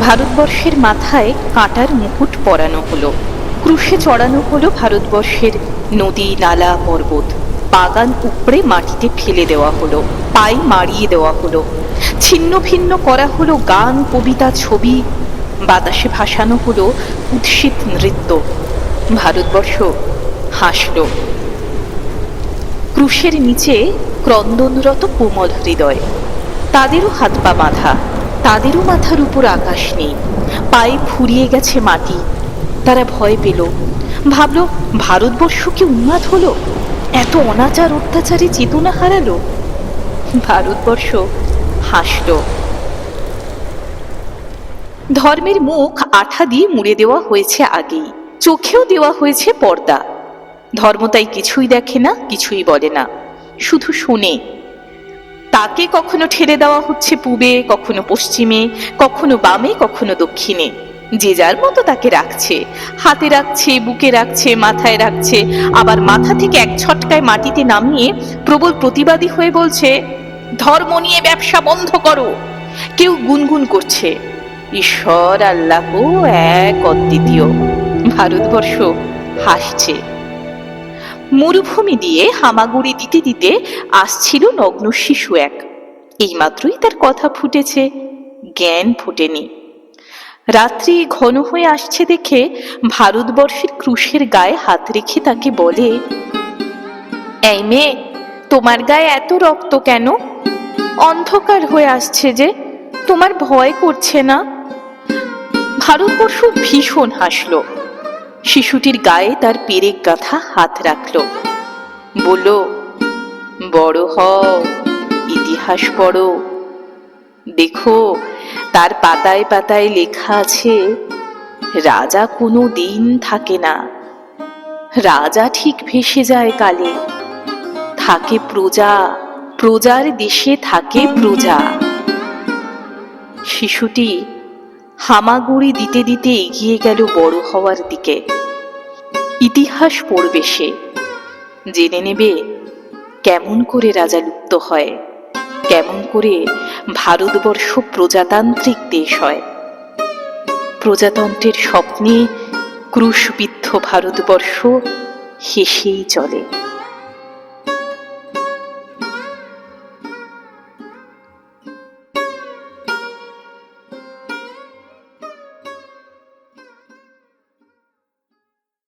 ভারতবর্ষের মাথায় কাঁটার মুকুট পরানো হলো। ক্রুশে চড়ানো হলো ভারতবর্ষের নদী, নালা, পর্বত। বাগান উপড়ে মাটিতে ফেলে দেওয়া হলো পাই মারিয়ে দেওয়া হলো। ছিন্ন ভিন্ন করা হলো গান, কবিতা, ছবি। বাতাসে ভাসানো হলো উৎসিত নৃত্য। ভারতবর্ষ হাসল। ক্রুশের নিচে ক্রন্দনরত কোমল হৃদয়। তাদেরও হাত পা বাঁধা। তাদেরও মাথার উপর আকাশ নেই। পায়ে ফুরিয়ে গেছে মাটি। তারা ভয় পেল। ভাবল ভারতবর্ষ কি উন্মাদ হলো? এত অনাচার, অত্যাচারে চেতনা হারালো? ভারতবর্ষ হাসল। ধর্মের মুখ আঠা দিয়ে মুড়ে দেওয়া হয়েছে আগেই। চোখেও দেওয়া হয়েছে পর্দা। ধর্ম তাই কিছুই দেখে না, কিছুই বলে না। শুধু শোনে। তাকে কখনো ঠেলে দেওয়া হচ্ছে পূবে, কখনো পশ্চিমে, কখনো বামে, কখনো দক্ষিণে। যে যার মতো তাকে রাখছে, হাতে রাখছে, বুকে রাখছে, মাথায় রাখছে, আবার মাথা থেকে এক ছটকায় মাটিতে নামিয়ে প্রবল প্রতিবাদী হয়ে বলছে, ধর্ম নিয়ে ব্যবসা বন্ধ করো। কেউ গুনগুন করছে। ঈশ্বর আল্লাহ এক অদ্বিতীয়। ভারতবর্ষ হাসছে। মরুভূমি দিয়ে হামাগুড়ি দিতে দিতে আসছিল নগ্ন শিশু এক। এইমাত্রই তার কথা ফুটেছে, জ্ঞান ফুটেনি। রাত্রি ঘন হয়ে আসছে দেখে ভারতবর্ষের ক্রুশের গায়ে হাত রেখে তাকে বলে, এই মেয়ে, তোমার গায়ে এত রক্ত কেন? অন্ধকার হয়ে আসছে যে, তোমার ভয় করছে না? ভারতবর্ষ ভীষণ হাসলো। শিশুটির গায়ে তার পেরেক গাথা হাত রাখল। বলল, বড় হও, ইতিহাস পড়ো। দেখো, তার পাতায় পাতায় লেখা আছে, রাজা কোনো দিন থাকে না। রাজা ঠিক ভেসে যায় কালে। থাকে প্রজা, প্রজার দেশে থাকে প্রজা। শিশুটি হামাগুড়ি দিতে দিতে এগিয়ে গেল বড় হওয়ার দিকে। ইতিহাস পড়বে সে। জেনে নেবে কেমন করে রাজা লুপ্ত হয়, কেমন করে ভারতবর্ষ প্রজাতান্ত্রিক দেশ হয়। প্রজাতন্ত্রের স্বপ্নে ক্রুশবিদ্ধ ভারতবর্ষ হেসেই চলে।